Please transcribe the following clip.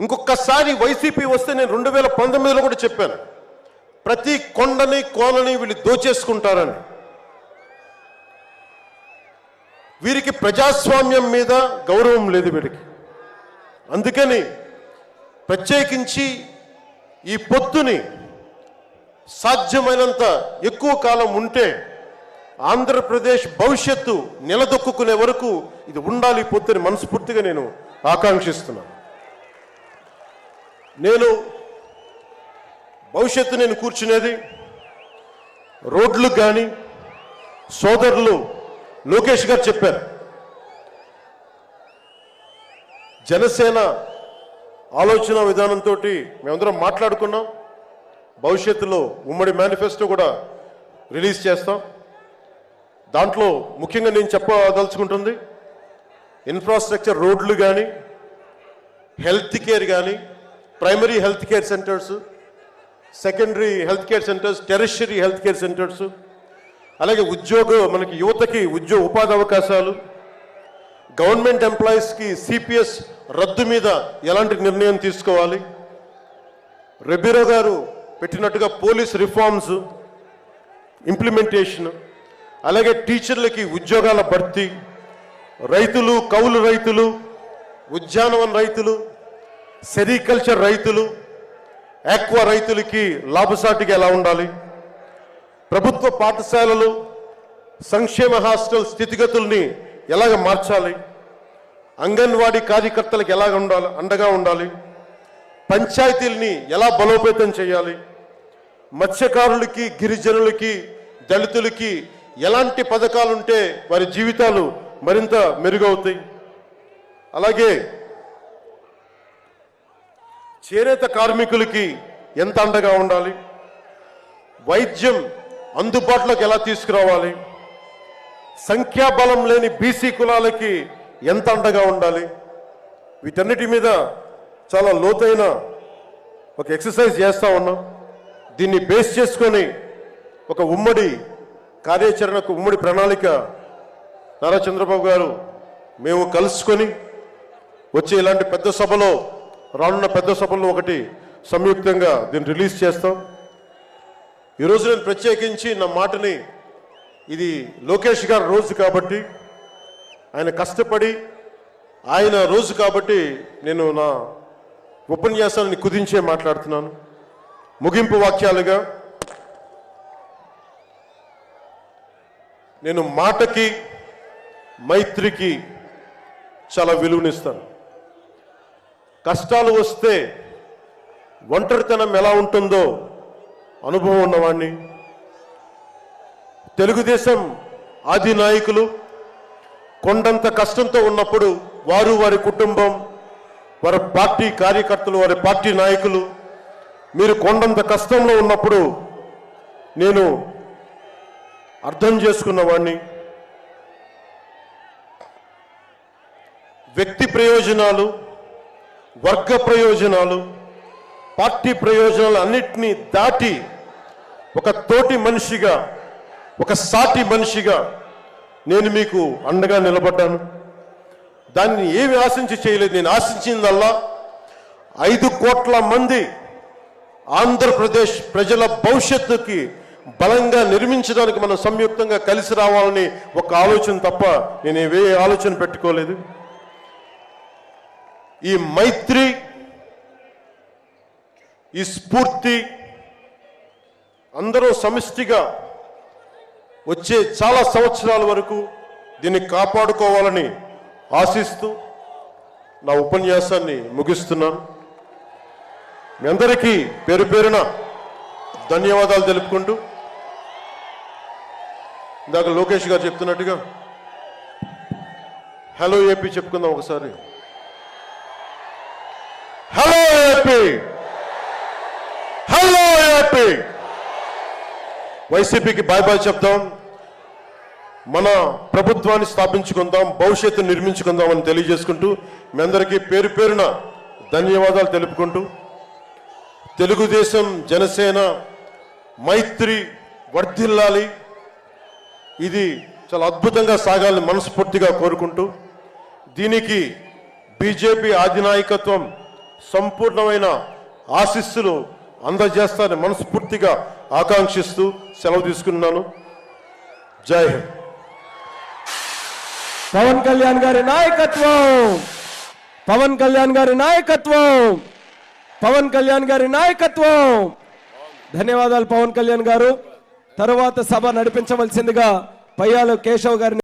ఇంకొకసారి వైసీపీ వస్తే నేను రెండు వేల పంతొమ్మిదిలో కూడా చెప్పాను. ప్రతి కొండని కోనని వీళ్ళు దోచేసుకుంటారని. వీరికి ప్రజాస్వామ్యం మీద గౌరవం లేదు వీడికి. అందుకని ప్రత్యేకించి ఈ పొత్తుని సాధ్యమైనంత ఎక్కువ కాలం ఉంటే ఆంధ్రప్రదేశ్ భవిష్యత్తు నిలదొక్కునే వరకు ఇది ఉండాలి పొత్తుని మనస్ఫూర్తిగా నేను ఆకాంక్షిస్తున్నాను. నేను భవిష్యత్తు నేను కూర్చునేది రోడ్లు కానీ సోదరులు లోకేష్ గారు చెప్పారు. జనసేన ఆలోచన విధానంతో మేమందరం మాట్లాడుకున్నాం. భవిష్యత్తులో ఉమ్మడి మేనిఫెస్టో కూడా రిలీజ్ చేస్తాం. దాంట్లో ముఖ్యంగా నేను చెప్పదలుచుకుంటుంది ఇన్ఫ్రాస్ట్రక్చర్ రోడ్లు కానీ హెల్త్ కేర్ కానీ primary health care centres secondary health care centres tertiary health care centres అలాగే ఉద్యోగ మనకి యువతకి ఉద్యోగ ఉపాధి అవకాశాలు గవర్నమెంట్ ఎంప్లాయీస్కి సిపిఎస్ రద్దు మీద ఎలాంటి నిర్ణయం తీసుకోవాలి? రెబీరో గారు పెట్టినట్టుగా పోలీస్ రిఫార్మ్స్ ఇంప్లిమెంటేషన్ అలాగే టీచర్లకి ఉద్యోగాల భర్తీ రైతులు కౌలు రైతులు ఉద్యానవన రైతులు సెరికల్చర్ రైతులు ఆక్వా రైతులకి లాభసాటిగా ఎలా ఉండాలి? ప్రభుత్వ పాఠశాలలు సంక్షేమ హాస్టల్ స్థితిగతుల్ని ఎలాగ మార్చాలి? అంగన్వాడీ కార్యకర్తలకు ఎలాగ ఉండాలి? అండగా ఉండాలి? పంచాయతీల్ని ఎలా బలోపేతం చేయాలి? మత్స్యకారులకి గిరిజనులకి దళితులకి ఎలాంటి పథకాలుంటే వారి జీవితాలు మరింత మెరుగవుతాయి? అలాగే చేనేత కార్మికులకి ఎంత అండగా ఉండాలి? వైద్యం అందుబాటులోకి ఎలా తీసుకురావాలి? సంఖ్యాబలం లేని బీసీ కులాలకి ఎంత అండగా ఉండాలి? వీటన్నిటి మీద చాలా లోతైన ఒక ఎక్సర్సైజ్ చేస్తూ ఉన్నాం. దీన్ని బేస్ చేసుకొని ఒక ఉమ్మడి కార్యాచరణకు ఉమ్మడి ప్రణాళిక నారా చంద్రబాబు గారు మేము కలుసుకొని వచ్చే ఇలాంటి పెద్ద సభలో రానున్న పెద్ద సభల్లో ఒకటి సంయుక్తంగా దీన్ని రిలీజ్ చేస్తాం. ఈరోజు నేను ప్రత్యేకించి నా మాటని ఇది లోకేష్ గారి రోజు కాబట్టి ఆయన కష్టపడి ఆయన రోజు కాబట్టి నేను నా ఉపన్యాసాన్ని కుదించే మాట్లాడుతున్నాను. ముగింపు వాక్యాలుగా నేను మాటకి మైత్రికి చాలా విలువనిస్తాను. కష్టాలు వస్తే ఒంటరితనం ఎలా ఉంటుందో అనుభవం ఉన్నవాణ్ణి. తెలుగుదేశం ఆది నాయకులు కొండంత కష్టంతో ఉన్నప్పుడు వారు వారి కుటుంబం వారి పార్టీ కార్యకర్తలు వారి పార్టీ నాయకులు మీరు కొండంత కష్టంలో ఉన్నప్పుడు నేను అర్థం చేసుకున్నవాణ్ణి. వ్యక్తి ప్రయోజనాలు వర్గ ప్రయోజనాలు పార్టీ ప్రయోజనాలు అన్నిటినీ దాటి ఒక తోటి మనిషిగా ఒక సాటి మనిషిగా నేను మీకు అండగా నిలబడ్డాను. దాన్ని ఏమి ఆశించి చేయలేదు. నేను ఆశించిందల్లా ఐదు కోట్ల మంది ఆంధ్రప్రదేశ్ ప్రజల భవిష్యత్తుకి బలంగా నిర్మించడానికి మనం సంయుక్తంగా కలిసి రావాలని ఒక ఆలోచన తప్ప నేను ఏ ఆలోచన పెట్టుకోలేదు. ఈ మైత్రి ఈ స్ఫూర్తి అందరూ సమిష్టిగా వచ్చే చాలా సంవత్సరాల వరకు దీన్ని కాపాడుకోవాలని ఆశిస్తూ నా ఉపన్యాసాన్ని ముగిస్తున్నాను. మీ అందరికీ పేరు పేరున ధన్యవాదాలు తెలుపుకుంటూ ఇందాక లోకేష్ గారు చెప్తున్నట్టుగా హలో ఏపీ చెప్పుకుందాం ఒకసారి. ఏపీ? Hello AP! వైసీపీకి బాయ్ బాయ్ చెప్దాం. మన ప్రభుత్వాన్ని స్థాపించుకుందాం భవిష్యత్తు నిర్మించుకుందాం అని తెలియజేసుకుంటూ మీ అందరికీ పేరు పేరున ధన్యవాదాలు తెలుపుకుంటూ తెలుగుదేశం జనసేన మైత్రి వర్ధిల్లాలి. ఇది చాలా అద్భుతంగా సాగాలని మనస్ఫూర్తిగా కోరుకుంటూ దీనికి బీజేపీ అధినాయకత్వం సంపూర్ణమైన ఆశిస్సులు అందజేస్తానని మనస్ఫూర్తిగా ఆకాంక్షిస్తూ సెలవు తీసుకున్నాను జై హింద్. పవన్ కళ్యాణ్ గారి నాయకత్వం! పవన్ కళ్యాణ్ గారి నాయకత్వం! పవన్ కళ్యాణ్ గారి నాయకత్వం! ధన్యవాదాలు పవన్ కళ్యాణ్ గారు. తరువాత సభ నడిపించవలసిందిగా పయ్యాలో కేశవ్ గారిని